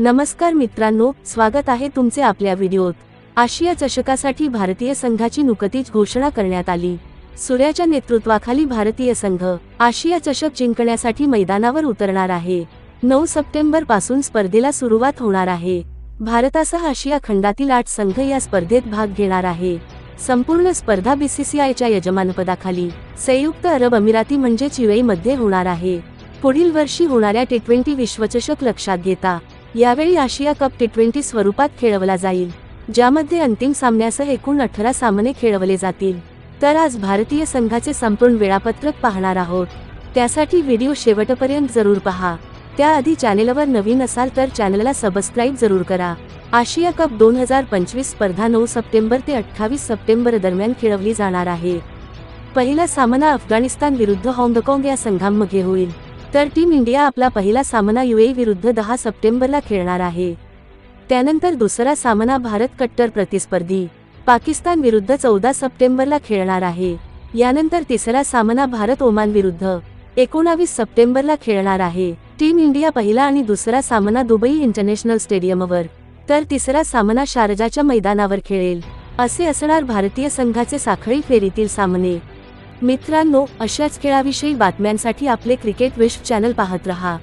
नमस्कार मित्रांनो स्वागत आहे तुमचे आपल्या व्हिडिओत. आशिया चषकासाठी भारतीय संघाची नुकतीच घोषणा करण्यात आली. सूर्याच्या नेतृत्वाखाली भारतीय संघ आशिया चषक जिंकण्यासाठी मैदानावर उतरणार आहे. नऊ सप्टेंबरपासून स्पर्धेला सुरुवात होणार आहे. भारतासह आशिया खंडातील आठ संघ या स्पर्धेत भाग घेणार आहे. संपूर्ण स्पर्धा बीसीसीआयच्या यजमानपदाखाली. संयुक्त अरब अमिराती म्हणजेच UAE मध्ये होणार आहे. पुढील वर्षी होणाऱ्या टी ट्वेंटी विश्वचषक लक्षात घेता. यावेळी आशिया कप टी ट्वेंटी स्वरूपात खेळवला जाईल ज्यामध्ये अंतिम सामन्यासह एकूण अठरा सामने खेळवले जातील. तर आज भारतीय संघाचे संपूर्ण वेळापत्रक पाहणार आहोत. त्यासाठी व्हिडिओ शेवटपर्यंत जरूर पहा. त्याआधी चॅनेलवर नवीन असाल तर चॅनलला सबस्क्राईब जरूर करा. आशिया कप दोन हजार पंचवीस स्पर्धा नऊ सप्टेंबर ते अठ्ठावीस सप्टेंबर दरम्यान खेळवली जाणार आहे. पहिला सामना अफगाणिस्तान विरुद्ध हाँगकाँग या संघांमध्ये होईल. तर टीम इंडिया आपला पहिला सामना युए विरुद्ध दहा सप्टेंबरला खेळणार आहे. त्यानंतर दुसरा सामना भारत कट्टर प्रतिस्पर्धी पाकिस्तान विरुद्ध चौदा सप्टेंबरला खेळणार आहे. यानंतर तिसरा सामना भारत ओमान विरुद्ध एकोणावीस सप्टेंबरला खेळणार आहे. टीम इंडिया पहिला आणि दुसरा सामना दुबई इंटरनॅशनल स्टेडियमवर तर तिसरा सामना शारजाच्या मैदानावर खेळेल असे असणार भारतीय संघाचे साखळी फेरीतील सामने. मित्रांनो अशाच खेळाविषयी बातम्यांसाठी आपले क्रिकेट विश्व चॅनल पाहत रहा.